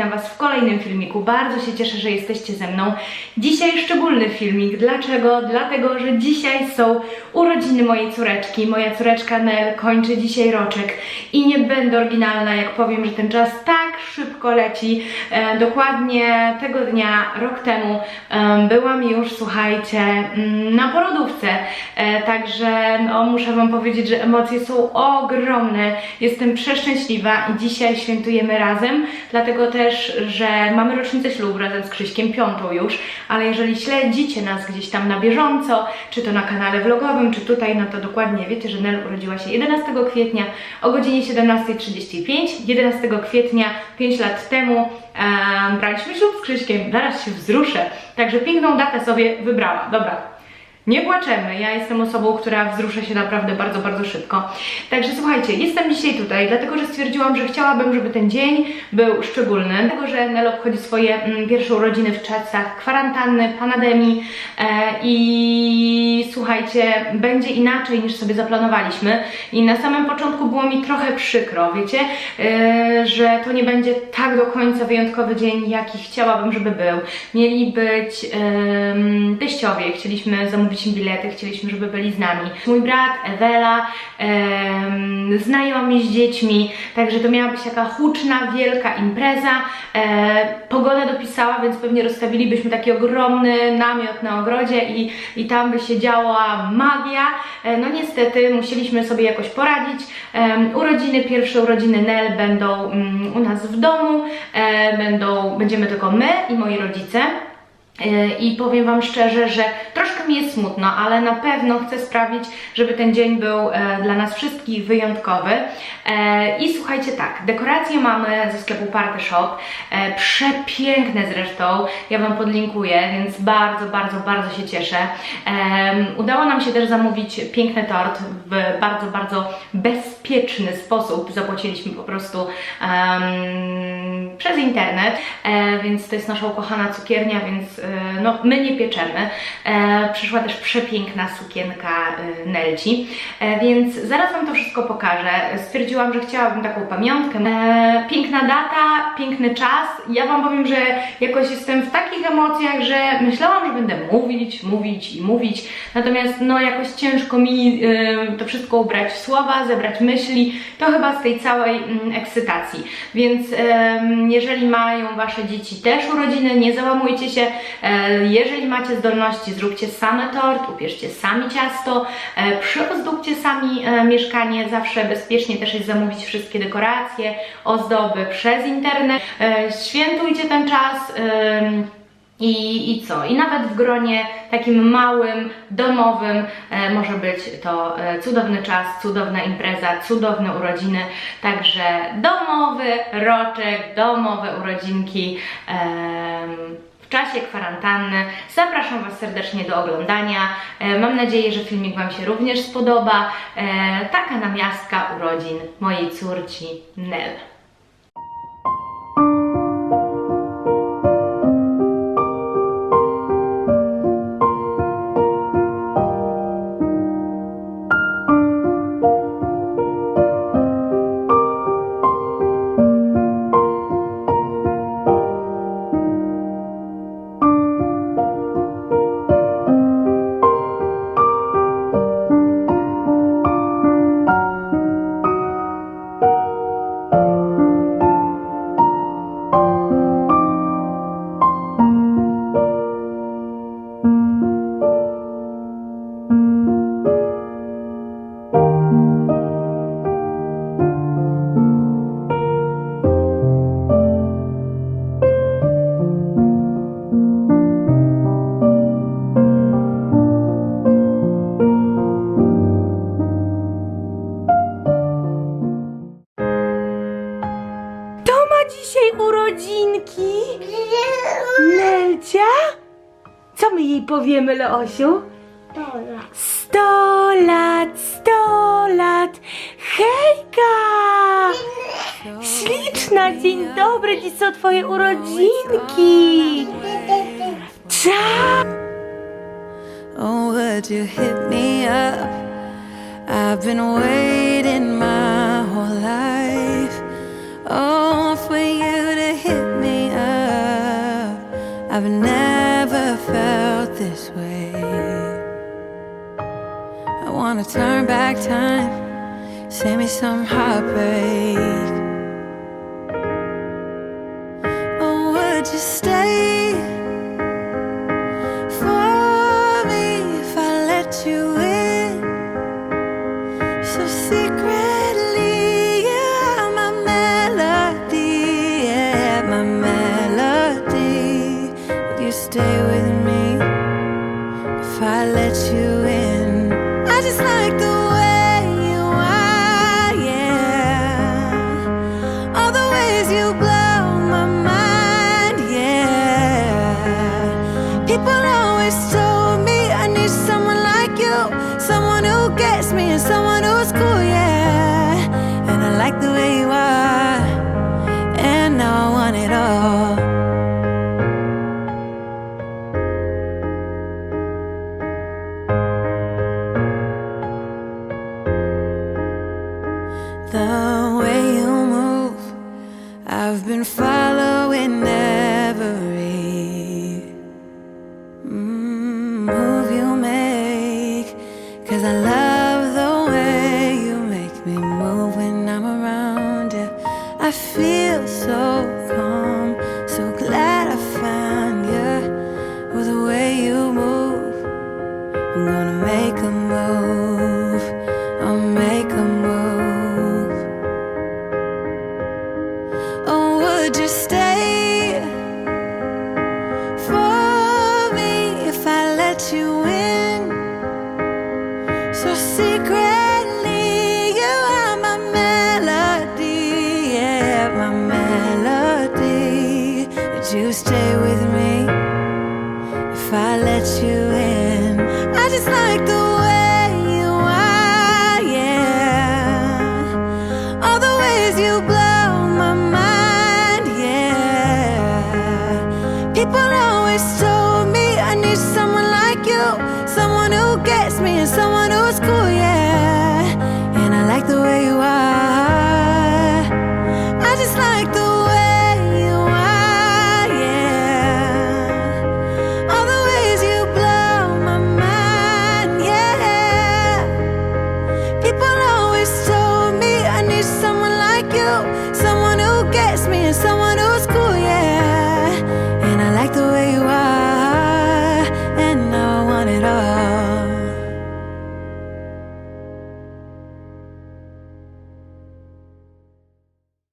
witam Was w kolejnym filmiku. Bardzo się cieszę, że jesteście ze mną. Dzisiaj szczególny filmik. Dlaczego? Dlatego, że dzisiaj są urodziny mojej córeczki. Moja córeczka Nel kończy dzisiaj roczek i nie będę oryginalna, jak powiem, że ten czas tak szybko leci. E, dokładnie tego dnia, rok temu, em, byłam już, słuchajcie, mm, na porodówce. E, także no, muszę Wam powiedzieć, że emocje są ogromne. Jestem przeszczęśliwa i dzisiaj świętujemy razem, dlatego też, że mamy rocznicę ślubu razem z Krzyśkiem, piątą już, ale jeżeli śledzicie nas gdzieś tam na bieżąco, czy to na kanale vlogowym, czy tutaj, no to dokładnie wiecie, że Nel urodziła się 11 kwietnia o godzinie 17.35. 11 kwietnia, 5 lat temu, em, braliśmy ślub z Krzyśkiem, zaraz się wzruszę, także piękną datę sobie wybrała. Dobra, nie płaczemy. Ja jestem osobą, która wzrusza się naprawdę bardzo, bardzo szybko. Także słuchajcie, jestem dzisiaj tutaj, dlatego że stwierdziłam, że chciałabym, żeby ten dzień był szczególny. Dlatego, że Nel obchodzi swoje mm, pierwsze urodziny w czasach kwarantanny, pandemii e, i słuchajcie, będzie inaczej niż sobie zaplanowaliśmy. I na samym początku było mi trochę przykro, wiecie, e, że to nie będzie tak do końca wyjątkowy dzień, jaki chciałabym, żeby był. Mieli być em, teściowie, chcieliśmy zamówić im bilety, chcieliśmy, żeby byli z nami. Mój brat, Ewela, em, znajomi z dziećmi, także to miała być taka huczna, wielka impreza. E, pogoda dopisała, więc pewnie rozstawilibyśmy taki ogromny namiot na ogrodzie i, i tam by się działa magia. E, no niestety musieliśmy sobie jakoś poradzić. Em, urodziny, pierwsze urodziny Nel będą mm, u nas w domu, e, będą, będziemy tylko my i moi rodzice. I powiem Wam szczerze, że troszkę mi jest smutno, ale na pewno chcę sprawić, żeby ten dzień był e, dla nas wszystkich wyjątkowy. E, I słuchajcie tak, dekoracje mamy ze sklepu Party Shop, e, przepiękne zresztą, ja Wam podlinkuję, więc bardzo, bardzo, bardzo się cieszę. Udało nam się też zamówić piękny tort w bardzo, bardzo bezpieczny sposób. Zapłaciliśmy po prostu em, przez internet, e, więc to jest nasza ukochana cukiernia, więc e, no, my nie pieczemy. E, przyszła też przepiękna sukienka e, Nelci, e, więc zaraz Wam to wszystko pokażę. Stwierdziłam, że chciałabym taką pamiątkę. E, piękna data, piękny czas. Ja Wam powiem, że jakoś jestem w takich emocjach, że myślałam, że będę mówić, mówić i mówić, natomiast no jakoś ciężko mi e, to wszystko ubrać w słowa, zebrać myśli, to chyba z tej całej mm, ekscytacji. Więc jeżeli mają Wasze dzieci też urodziny, nie załamujcie się. E, jeżeli macie zdolności, zróbcie same tort, upieszcie sami ciasto, e, przyozdóbcie sami e, mieszkanie. Zawsze bezpiecznie też jest zamówić wszystkie dekoracje, ozdoby przez internet. Świętujcie ten czas. I, I co? I nawet w gronie takim małym, domowym e, może być to e, cudowny czas, cudowna impreza, cudowne urodziny. Także domowy roczek, domowe urodzinki. em, w czasie kwarantanny. Zapraszam Was serdecznie do oglądania. E, Mam nadzieję, że filmik Wam się również spodoba. E, Taka namiastka urodzin mojej córci Nel. Dzisiaj urodzinki? Nelcia? Co my jej powiemy, Leosiu? Sto lat, sto lat! Hejka! Śliczna, dzień dobry, dziś są twoje urodzinki! Cza! Oh, would you hit me up? I've been waiting my I've never felt this way. I wanna turn back time, save me some heartbreak. Oh, would you stop? I've been following every mm, move you make. Cause I love the way you make me move when I'm around you. I feel so calm, would stay for me if I let you in? So secretly, you are my melody, yeah, my melody. Would you stay with me if I let you